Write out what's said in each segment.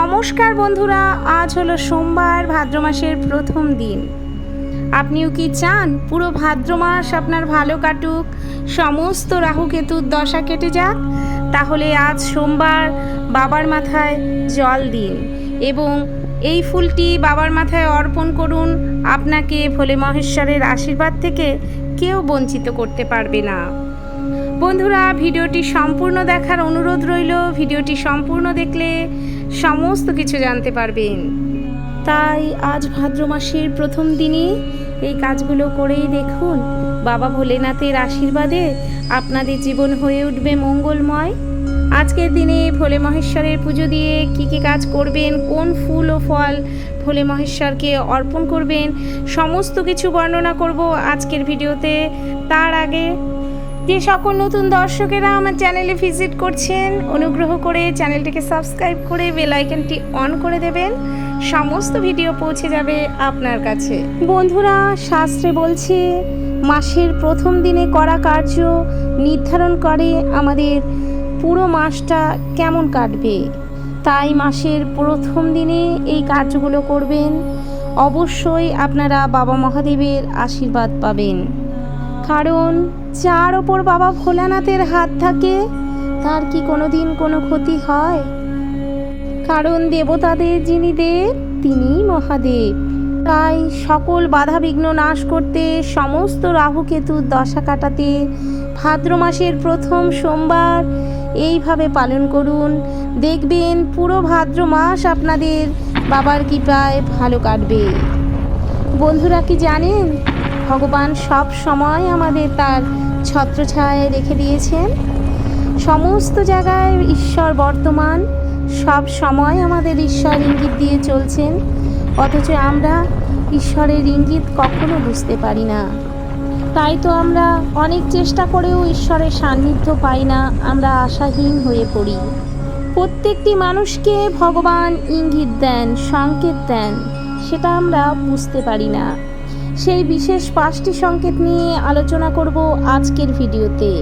নমস্কার বন্ধুরা, আজ হলো সোমবার, ভাদ্র মাসের প্রথম দিন। আপনিও কি চান পুরো ভাদ্র মাস আপনার ভালো কাটুক? সমস্ত রাহুকেতুর দশা কেটে যাক। তাহলে আজ সোমবার, বাবার মাথায় জল দিন এবং এই ফুলটি বাবার মাথায় অর্পণ করুন। আপনাকে ভোলে মহেশ্বরের আশীর্বাদ থেকে কেউ বঞ্চিত করতে পারবে না। বন্ধুরা, ভিডিওটি সম্পূর্ণ দেখার অনুরোধ রইল। ভিডিওটি সম্পূর্ণ দেখলে সমস্ত কিছু জানতে পারবেন। তাই আজ ভাদ্র মাসের প্রথম দিনে এই কাজগুলো করেই দেখুন। বাবা ভোলেনাথের আশীর্বাদে আপনাদের জীবন হয়ে উঠবে মঙ্গলময়। আজকের দিনে ভোলে মহেশ্বরের পুজো দিয়ে কী কী কাজ করবেন, কোন ফুল ও ফল ভোলে মহেশ্বরকে অর্পণ করবেন, সমস্ত কিছু বর্ণনা করব আজকের ভিডিওতে। তার আগে যে সকল নতুন দর্শকেরা আমার চ্যানেলে ভিজিট করছেন, অনুগ্রহ করে চ্যানেলটিকে সাবস্ক্রাইব করে বেল আইকনটি অন করে দেবেন। সমস্ত ভিডিও পৌঁছে যাবে আপনার কাছে। বন্ধুরা, শাস্ত্রে বলছে, মাসের প্রথম দিনে করা কার্য নির্ধারণ করে আমাদের পুরো মাসটা কেমন কাটবে। তাই মাসের প্রথম দিনে এই কার্যগুলো করবেন। অবশ্যই আপনারা বাবা মহাদেবের আশীর্বাদ পাবেন। কারণ যার ওপর বাবা ভোলানাথের হাত থাকে, তার কি কোনো দিন কোনো ক্ষতি হয়? কারণ দেবতাদের যিনি দেব, তিনিই মহাদেব। তাই সকল বাধা বিঘ্ন নাশ করতে সমস্ত রাহুকেতুর দশা কাটাতে ভাদ্র মাসের প্রথম সোমবার এইভাবে পালন করুন। দেখবেন পুরো ভাদ্র মাস আপনাদের বাবার কৃপায় ভালো কাটবে। বন্ধুরা কি জানেন? ভগবান সব সময় আমাদের তার ছত্রছায়ায় রেখে দিয়েছেন। সমস্ত জায়গায় ঈশ্বর বর্তমান, সব সময় আমাদের ঈশ্বর ইঙ্গিত দিয়ে চলছেন। অথচ আমরা ঈশ্বরের ইঙ্গিত কখনো বুঝতে পারি না। তাই তো আমরা অনেক চেষ্টা করেও ঈশ্বরের সান্নিধ্য পাই না, আমরা আশাহীন হয়ে পড়ি। প্রত্যেকটি মানুষকে ভগবান ইঙ্গিত দেন, সংকেত দেন, সেটা আমরা বুঝতে পারি না। সেই বিশেষ পাঁচটি সংকেত নিয়ে আলোচনা করব আজকের ভিডিওতে।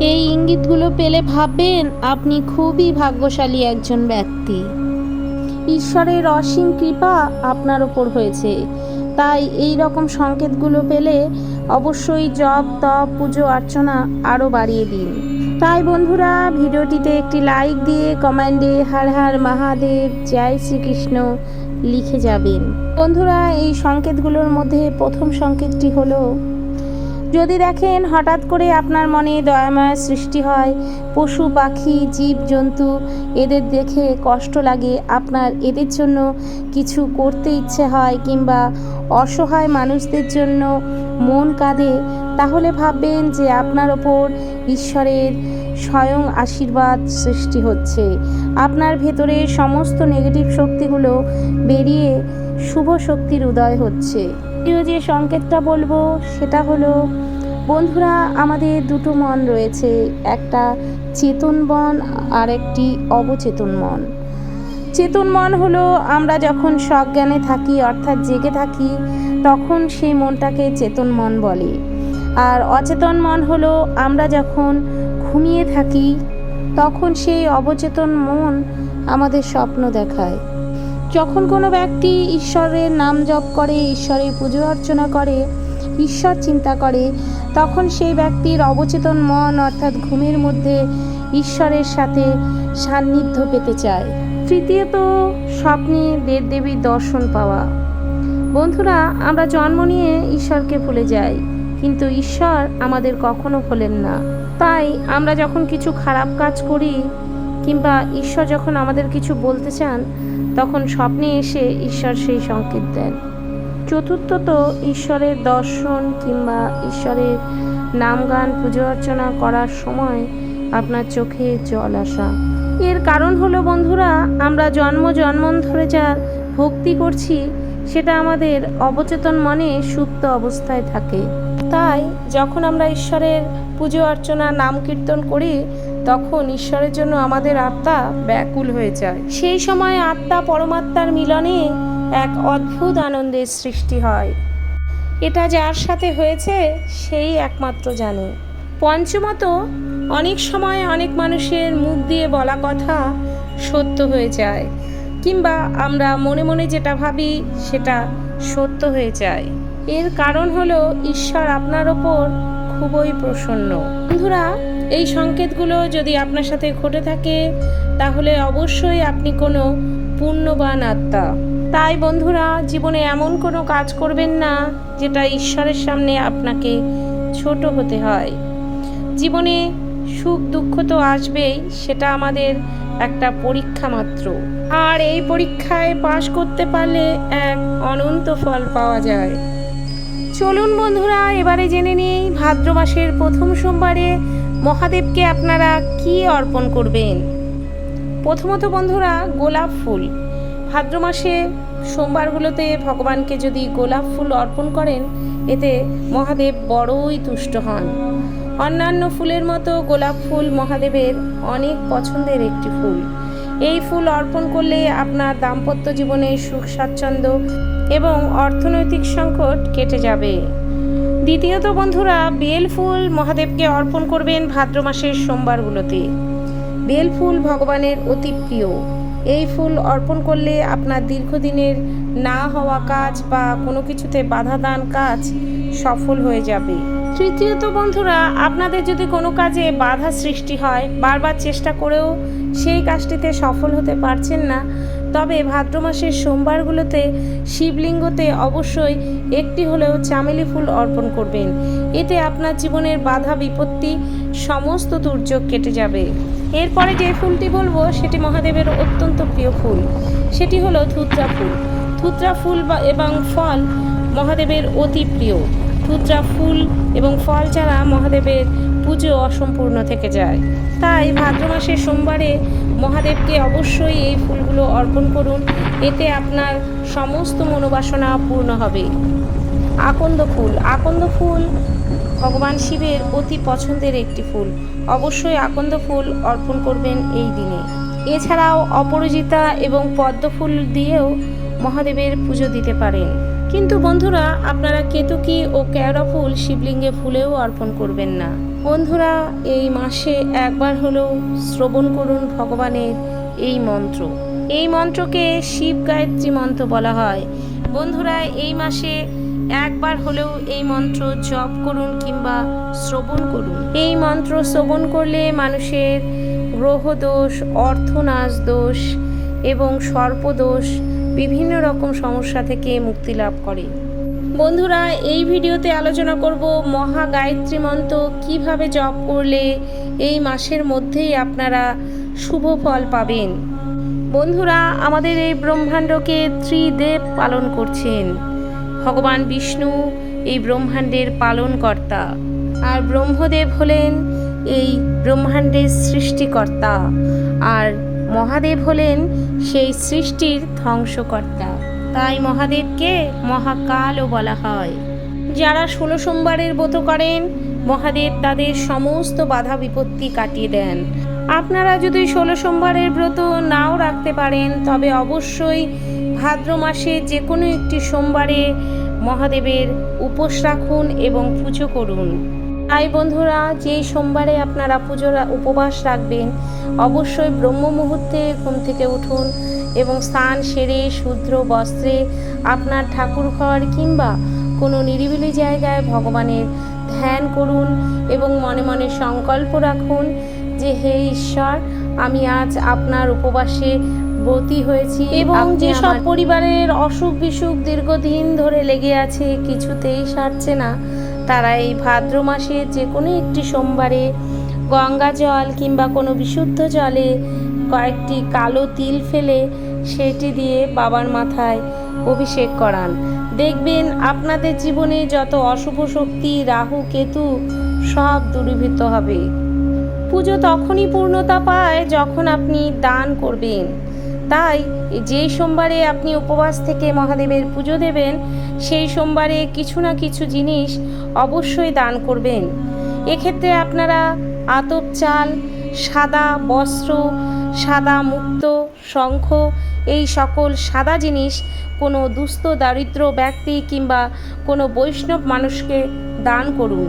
এই ইঙ্গিতগুলো পেলে ভাববেন আপনি খুবই ভাগ্যশালী একজন ব্যক্তি। ঈশ্বরের অসীম কৃপা আপনার ওপর হয়েছে। তাই এই রকম সংকেতগুলো পেলে অবশ্যই জপ, তপ, পুজো, অর্চনা আরও বাড়িয়ে দিন। তাই বন্ধুরা, ভিডিওটিতে একটি লাইক দিয়ে কমেন্টে হার হার মহাদেব, জয় শ্রীকৃষ্ণ। লিখে যাবেন। বন্ধুরা, এই সংকেতগুলোর মধ্যে প্রথম সংকেতটি হলো, যদি দেখেন হঠাৎ করে আপনার মনে দয়াময় সৃষ্টি হয়, পশু, পাখি, জীব, জন্তু, এদের দেখে কষ্ট লাগে, আপনার এদের জন্য কিছু করতে ইচ্ছে হয় কিংবা অসহায় মানুষদের জন্য মন কাঁদে, তাহলে ভাববেন যে আপনার ওপর ঈশ্বরের স্বয়ং আশীর্বাদ সৃষ্টি হচ্ছে। আপনার ভেতরে সমস্ত নেগেটিভ শক্তিগুলো বেরিয়ে শুভ শক্তির উদয় হচ্ছে। দ্বিতীয় যে সংকেতটা বলব, সেটা হলো, বন্ধুরা, আমাদের দুটো মন রয়েছে, একটা চেতন মন আর একটি অবচেতন মন। চেতন মন হলো, আমরা যখন সজ্ঞানে থাকি, অর্থাৎ জেগে থাকি, তখন সেই মনটাকে চেতন মন বলে। আর অচেতন মন হলো, আমরা যখন ঘুমিয়ে থাকি, তখন সেই অবচেতন মন আমাদের স্বপ্ন দেখায়। যখন কোনো ব্যক্তি ঈশ্বরের নাম জপ করে, ঈশ্বরের পুজো অর্চনা করে, ঈশ্বর চিন্তা করে, তখন সেই ব্যক্তির অবচেতন মন অর্থাৎ ঘুমের মধ্যে ঈশ্বরের সাথে সান্নিধ্য পেতে চায়। তৃতীয়ত, স্বপ্নে দেবদেবীর দর্শন পাওয়া। বন্ধুরা, আমরা জন্ম নিয়ে ঈশ্বরকে ভুলে যাই, কিন্তু ঈশ্বর আমাদের কখনো ভোলেন না। তাই আমরা যখন কিছু খারাপ কাজ করি কিংবা ঈশ্বর যখন আমাদের কিছু বলতে চান, তখন স্বপ্নে এসে ঈশ্বর সেই সংকেত দেন। চতুর্থত ঈশ্বরের দর্শন কিংবা ঈশ্বরের নাম গান পুজো অর্চনা করার সময় আপনার চোখে জল আসা। এর কারণ হলো বন্ধুরা, আমরা জন্ম জন্মন ধরে যার ভক্তি করছি, সেটা আমাদের অবচেতন মনে সুপ্ত অবস্থায় থাকে। তাই যখন আমরা ঈশ্বরের পুজো অর্চনা, নাম কীর্তন করি, তখন ঈশ্বরের জন্য আমাদের আত্মা ব্যাকুল হয়ে যায়। সেই সময় আত্মা পরমাত্মার মিলনে এক অদ্ভুত আনন্দের সৃষ্টি হয়। এটা যার সাথে হয়েছে, সেই একমাত্র জানে। পঞ্চমত, অনেক সময় অনেক মানুষের মুখ দিয়ে বলা কথা সত্য হয়ে যায়, কিংবা আমরা মনে মনে যেটা ভাবি, সেটা সত্য হয়ে যায়। এর কারণ হলো ঈশ্বর আপনার ওপর খুবই প্রসন্ন। বন্ধুরা, এই সংকেতগুলো যদি আপনার সাথে ঘটে থাকে, তাহলে অবশ্যই আপনি কোনো পুণ্যবান আত্মা। তাই বন্ধুরা, জীবনে এমন কোনো কাজ করবেন না, যেটা ঈশ্বরের সামনে আপনাকে ছোট হতে হয়। জীবনে সুখ দুঃখ তো আসবেই, সেটা আমাদের একটা পরীক্ষা মাত্র। আর এই পরীক্ষায় পাশ করতে পারলে এক অনন্ত ফল পাওয়া যায়। চলুন বন্ধুরা, এবারে জেনে নিই ভাদ্র মাসের প্রথম সোমবারে মহাদেবকে আপনারা কি অর্পণ করবেন। প্রথমত বন্ধুরা, গোলাপ ফুল। ভাদ্র মাসে সোমবারগুলোতে ভগবানকে যদি গোলাপ ফুল অর্পণ করেন, এতে মহাদেব বড়ই তুষ্ট হন। অন্যান্য ফুলের মতো গোলাপ ফুল মহাদেবের অনেক পছন্দের একটি ফুল। এই ফুল অর্পণ করলে আপনার দাম্পত্য জীবনে সুখ স্বাচ্ছন্দ্য এবং অর্থনৈতিক সংকট কেটে যাবে। দ্বিতীয়ত বন্ধুরা, বেল ফুল মহাদেবকে অর্পণ করবেন ভাদ্র মাসের সোমবারগুলোতে। বেল ফুল ভগবানের অতি প্রিয়। এই ফুল অর্পণ করলে আপনার দীর্ঘদিনের না হওয়া কাজ বা কোনো কিছুতে বাধা দান কাজ সফল হয়ে যাবে। তৃতীয়ত বন্ধুরা, আপনাদের যদি কোনো কাজে বাধা সৃষ্টি হয়, বারবার চেষ্টা করেও সেই কাজটিতে সফল হতে পারছেন না তবে ভাদ্র মাসের সোমবারগুলোতে শিবলিঙ্গতে অবশ্যই একটি হলেও চামেলি ফুল অর্পণ করবেন। এতে আপনার জীবনের বাধা, বিপত্তি, সমস্ত দুর্যোগ কেটে যাবে। এরপরে যে ফুলটি বলব, সেটি মহাদেবের অত্যন্ত প্রিয় ফুল। সেটি হলো ধুত্রা ফুল। ধুত্রা ফুল বা এবং ফল মহাদেবের অতি প্রিয়। ধুত্রা ফুল এবং ফল ছাড়া মহাদেবের পুজো অসম্পূর্ণ থেকে যায়। তাই ভাদ্র মাসের সোমবারে মহাদেবকে অবশ্যই এই ফুলগুলো অর্পণ করুন। এতে আপনার সমস্ত মনোবাসনা পূর্ণ হবে। আকন্দ ফুল। আকন্দ ফুল ভগবান শিবের অতি পছন্দের একটি ফুল। অবশ্যই আকন্দ ফুল অর্পণ করবেন এই দিনে। এছাড়াও অপরাজিতা এবং পদ্ম ফুল দিয়েও মহাদেবের পুজো দিতে পারেন। কিন্তু বন্ধুরা, আপনারা কেতকী ও কেওড়া ফুল শিবলিঙ্গে ফুলেও অর্পণ করবেন না। বন্ধুরা, এই মাসে একবার হলেও শ্রবণ করুন ভগবানের এই মন্ত্র। এই মন্ত্রকে শিব গায়ত্রী মন্ত্র বলা হয়। বন্ধুরা, এই মাসে একবার হলেও এই মন্ত্র জপ করুন কিংবা শ্রবণ করুন। এই মন্ত্র শ্রবণ করলে মানুষের গ্রহদোষ অর্থনাশ দোষ এবং সর্পদোষ বিভিন্ন রকম সমস্যা থেকে মুক্তি লাভ করে। বন্ধুরা, এই ভিডিওতে আলোচনা করব মহা গায়ত্রী মন্ত্র, কীভাবে জপ করলে এই মাসের মধ্যেই আপনারা শুভ ফল পাবেন। বন্ধুরা, আমাদের এই ব্রহ্মাণ্ডকে ত্রিদেব পালন করছেন। ভগবান বিষ্ণু এই ব্রহ্মাণ্ডের পালনকর্তা আর ব্রহ্মদেব হলেন এই ব্রহ্মাণ্ডের সৃষ্টিকর্তা আর মহাদেব হলেন সেই সৃষ্টির ধ্বংসকর্তা। তাই মহাদেবকে মহাকালও বলা হয়। যারা ষোলো সোমবারের ব্রত করেন, মহাদেব তাদের সমস্ত বাধা বিপত্তি কাটিয়ে দেন। আপনারা যদি ষোলো সোমবারের ব্রত নাও রাখতে পারেন, তবে অবশ্যই ভাদ্র মাসে যে কোনো একটি সোমবারে মহাদেবের উপোস রাখুন এবং পুজো করুন। তাই বন্ধুরা, যেই সোমবারে আপনারা পুজোর উপবাস রাখবেন, অবশ্যই ব্রহ্ম মুহূর্তে ঘুম থেকে উঠুন। এবং স্নান সেরে শুদ্র বস্ত্রে আপনার ঠাকুর ঘর কিংবা কোনো নিরিবিলি জায়গায় ভগবানের ধ্যান করুন এবং মনে মনে সংকল্প রাখুন যে হে ঈশ্বর আমি আজ আপনার উপবাসে ব্রতী হয়েছি। এবং যেসব পরিবারের অসুখ বিসুখ দীর্ঘদিন ধরে লেগে আছে কিছুতেই সারছে না। তারা এই ভাদ্র মাসে যে কোনো একটি সোমবারে গঙ্গা জল কিংবা কোনো বিশুদ্ধ জলে কয়েকটি কালো তিল ফেলে সেটি দিয়ে বাবার মাথায় অভিষেক করান। দেখবেন আপনাদের জীবনে যত অশুভ শক্তি, রাহু, কেতু সব দূরীভূত হবে। পুজো তখনই পূর্ণতা পায় যখন আপনি দান করবেন। তাই যেই সোমবারে আপনি উপবাস থেকে মহাদেবের পুজো দেবেন, সেই সোমবারে কিছু না কিছু জিনিস অবশ্যই দান করবেন। এক্ষেত্রে আপনারা আতপ চাল, সাদা বস্ত্র সাদা মুক্ত, শঙ্খ, এই সকল সাদা জিনিস কোনো দুস্থ, দারিদ্র ব্যক্তি কিংবা কোনো বৈষ্ণব মানুষকে দান করুন।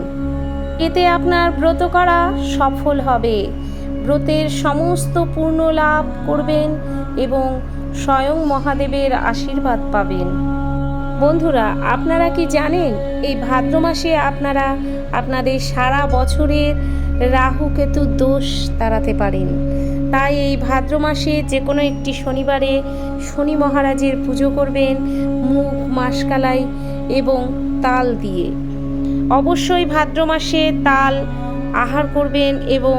এতে আপনার ব্রত করা সফল হবে। ব্রতের সমস্ত পূর্ণ লাভ করবেন এবং স্বয়ং মহাদেবের আশীর্বাদ পাবেন। বন্ধুরা, আপনারা কি জানেন, এই ভাদ্র মাসে আপনারা আপনাদের সারা বছরের রাহু কেতু দোষ তাড়াতে পারেন। তাই এই ভাদ্র মাসে যে কোনো একটি শনিবারে শনি মহারাজের পুজো করবেন মুখ, মাসকালাই এবং তাল দিয়ে। অবশ্যই ভাদ্র মাসে তাল আহার করবেন এবং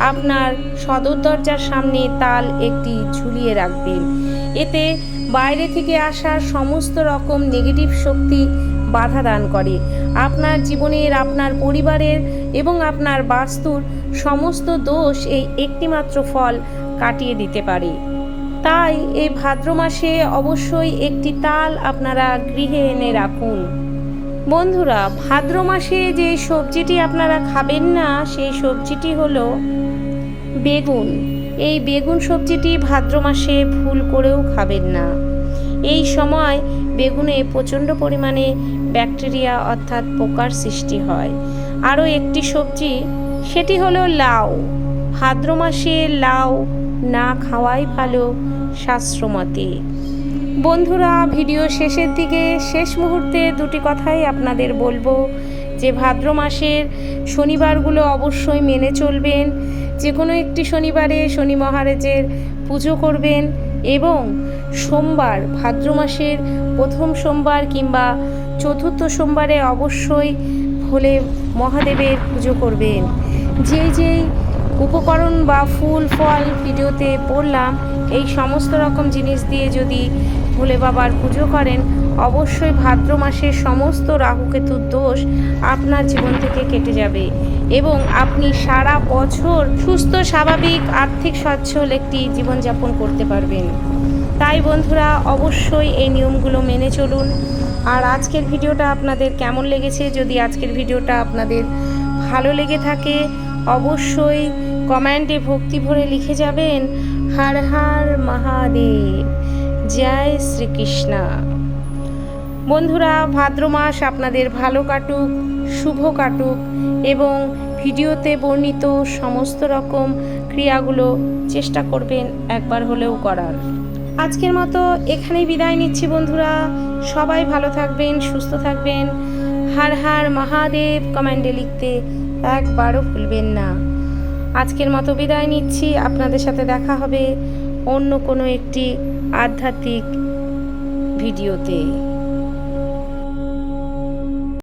আপনার সদর দরজার সামনে তাল একটি ঝুলিয়ে রাখবেন। এতে বাইরে থেকে আসা সমস্ত রকম নেগেটিভ শক্তি বাধা দান করে। আপনার জীবনের, আপনার পরিবারের এবং আপনার বাস্তুর সমস্ত দোষ এই একটিমাত্র ফল কাটিয়ে দিতে পারে। তাই এই ভাদ্র মাসে অবশ্যই একটি তাল আপনারা গৃহে এনে রাখুন। বন্ধুরা, ভাদ্র মাসে যে সবজিটি আপনারা খাবেন না, সেই সবজিটি হলো বেগুন। এই বেগুন সবজিটি ভাদ্র মাসে ভুল করেও খাবেন না। এই সময় বেগুনে প্রচণ্ড পরিমাণে ব্যাকটেরিয়া অর্থাৎ পোকার সৃষ্টি হয়। আরও একটি সবজি, সেটি হলো লাউ। ভাদ্র মাসে লাউ না খাওয়াই ভালো শাস্ত্রমতে বন্ধুরা, ভিডিও শেষের দিকে শেষ মুহূর্তে দুটি কথাই আপনাদের বলব। যে ভাদ্র মাসের শনিবারগুলো অবশ্যই মেনে চলবেন, যে কোনো একটি শনিবারে শনি মহারাজের পুজো করবেন এবং সোমবার, ভাদ্র মাসের প্রথম সোমবার কিংবা চতুর্থ সোমবারে অবশ্যই ভোলে মহাদেবের পুজো করবেন। যেই যেই উপকরণ বা ফুল, ফল ভিডিওতে পড়লাম, এই সমস্ত রকম জিনিস দিয়ে যদি ভোলে বাবার পুজো করেন, অবশ্যই ভাদ্র মাসের সমস্ত রাহুকেতুর দোষ আপনার জীবন থেকে কেটে যাবে এবং আপনি সারা বছর সুস্থ, স্বাভাবিক, আর্থিক সচ্ছল একটি জীবনযাপন করতে পারবেন। তাই বন্ধুরা অবশ্যই এই নিয়মগুলো মেনে চলুন। আর আজকের ভিডিওটা আপনাদের কেমন লেগেছে? যদি আজকের ভিডিওটা আপনাদের ভালো লেগে থাকে, অবশ্যই কমেন্টে ভক্তি ভরে লিখে যাবেন, হর হর মহাদেব, জয় শ্রীকৃষ্ণা। বন্ধুরা, ভাদ্র মাস আপনাদের ভালো কাটুক, শুভ কাটুক এবং ভিডিওতে বর্ণিত সমস্ত রকম ক্রিয়াগুলো চেষ্টা করবেন একবার হলেও করার। আজকের মতো এখানেই বিদায় নিচ্ছি বন্ধুরা। সবাই ভালো থাকবেন, সুস্থ থাকবেন। হার হার মহাদেব কমেন্টে লিখতে একবারও ভুলবেন না। আজকের মতো বিদায় নিচ্ছি। আপনাদের সাথে দেখা হবে অন্য কোনো একটি আধ্যাত্মিক ভিডিওতে।